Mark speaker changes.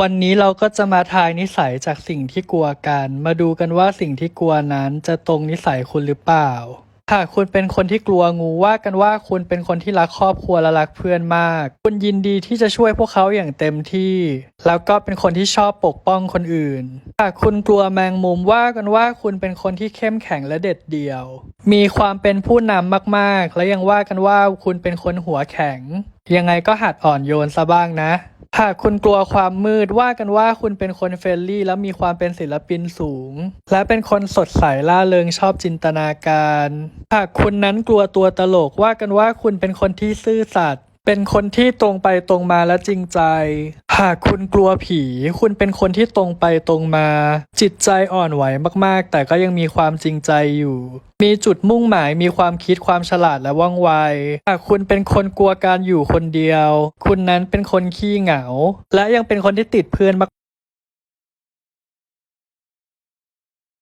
Speaker 1: วันนี้เราก็จะมาทายนิสัยจากสิ่งที่กลัวกัน มาดูกันว่าสิ่งที่กลัวนั้นจะตรงนิสัยคุณหรือเปล่า หากคุณเป็นคนที่กลัวงูว่ากันว่าคุณเป็นคนที่รักครอบครัวและรักเพื่อนมาก คุณยินดีที่จะช่วยพวกเขาอย่างเต็มที่ แล้วก็เป็นคนที่ชอบปกป้องคนอื่น หากคุณกลัวแมงมุมว่ากันว่าคุณเป็นคนที่เข้มแข็งและเด็ดเดี่ยว มีความเป็นผู้นำมากๆ และยังว่ากันว่าคุณเป็นคนหัวแข็ง ยังไงก็หัดอ่อนโยนซะบ้างนะ หากคุณกลัวความมืดว่ากันว่าคุณเป็นคนเฟรนลี่และมีความเป็นศิลปินสูง และเป็นคนสดใสล่าเริงชอบจินตนาการ หากคุณนั้นกลัวตัวตลกว่ากันว่าคุณเป็นคนที่ซื่อสัตย์ เป็นคนที่ตรงไปตรงมาและจริงใจ หากคุณกลัวผี คุณเป็นคนที่ตรงไปตรงมา จิตใจอ่อนไหวมากๆ แต่ก็ยังมีความจริงใจอยู่ มีจุดมุ่งหมายมีความคิดความฉลาดและว่องไว หากคุณเป็นคนกลัวการอยู่คนเดียว คุณนั้นเป็นคนขี้เหงา และยังเป็นคนที่ติดเพื่อนมาก